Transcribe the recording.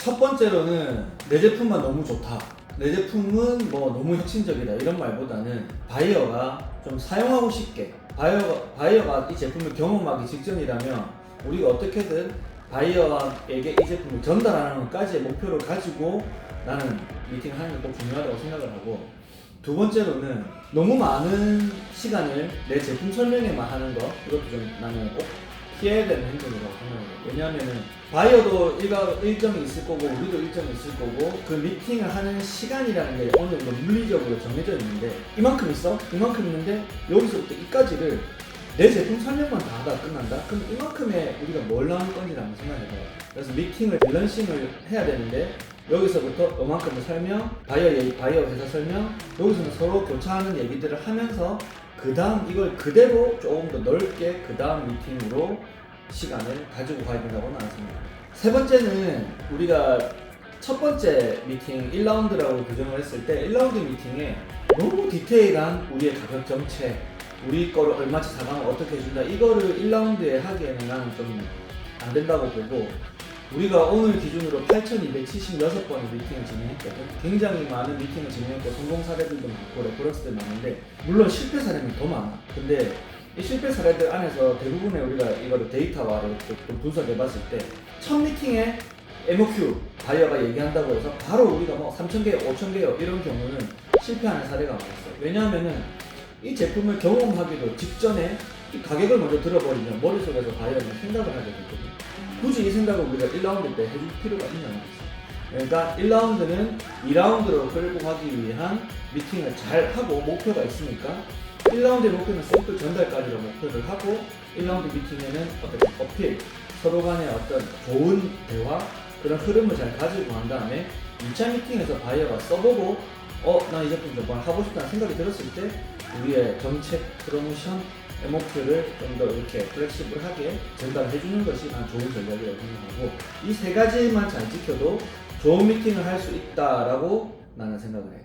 첫 번째로는 내 제품만 너무 좋다. 내 제품은 뭐 너무 혁신적이다 이런 말보다는 바이어가 좀 사용하고 싶게 바이어가, 바이어가 이 제품을 경험하기 직전이라면 우리가 어떻게든 바이어에게 이 제품을 전달하는 것까지의 목표를 가지고 나는 미팅을 하는 게꼭 중요하다고 생각을 하고 두 번째로는 너무 많은 시간을 내 제품 설명에만 하는 거 이것도 좀 나는 꼭 피해야 되는 행동이라고 생각해요. 왜냐하면은 바이어도 일정이 있을 거고 우리도 일정이 있을 거고 그 미팅을 하는 시간이라는 게 어느 정도 물리적으로 정해져 있는데 이만큼 있어? 이만큼 있는데 여기서부터 이까지를 내 제품 설명만 다 하다가 끝난다? 그럼 이만큼에 우리가 뭘 나올 건지를 한번 생각해봐요. 그래서 미팅을 밸런싱을 해야 되는데 여기서부터 이만큼의 설명, 바이어 바이어 회사 설명, 여기서는 서로 교차하는 얘기들을 하면서 그 다음 이걸 그대로 조금 더 넓게 그 다음 미팅으로 시간을 가지고 가야 된다고 생각합니다. 세 번째는 우리가 첫 번째 미팅 1라운드라고 규정을 했을 때 1라운드 미팅에 너무 디테일한 우리의 가격 정책, 우리 거를 얼마치 사가면 어떻게 해준다 이거를 1라운드에 하기에는 나는 좀 안 된다고 보고 우리가 오늘 기준으로 8,276번의 미팅을 진행했거든. 굉장히 많은 미팅을 진행했고 성공 사례들도 많고 레퍼런스들 많은데 물론 실패 사례는 더 많아. 근데 이 실패 사례들 안에서 대부분의 우리가 이거를 데이터화로 좀 분석해 봤을 때 첫 미팅에 MOQ 바이어가 얘기한다고 해서 바로 우리가 뭐 3,000개요, 5,000개요 이런 경우는 실패하는 사례가 많았어. 왜냐하면은 이 제품을 경험하기도 직전에 이 가격을 먼저 들어버리면 머릿속에서 바이어는 생각을 하게 되거든. 굳이 이 생각을 우리가 1라운드 때 해줄 필요가 있냐 말이지. 그러니까 1라운드는 2라운드로 끌고 가기 위한 미팅을 잘 하고 목표가 있으니까 1라운드의 목표는 샘플 전달까지로 목표를 하고 1라운드 미팅에는 어떤 어필, 서로 간의 어떤 좋은 대화 그런 흐름을 잘 가지고 간 다음에 2차 미팅에서 바이어가 써보고 어, 나 이 제품 정말 하고 싶다는 생각이 들었을 때 우리의 정책, 프로모션, 목표를 좀 더 이렇게 플렉시블하게 전달해 주는 것이 난 좋은 전략이라고 생각하고 이 세 가지만 잘 지켜도 좋은 미팅을 할 수 있다라고 나는 생각을 해.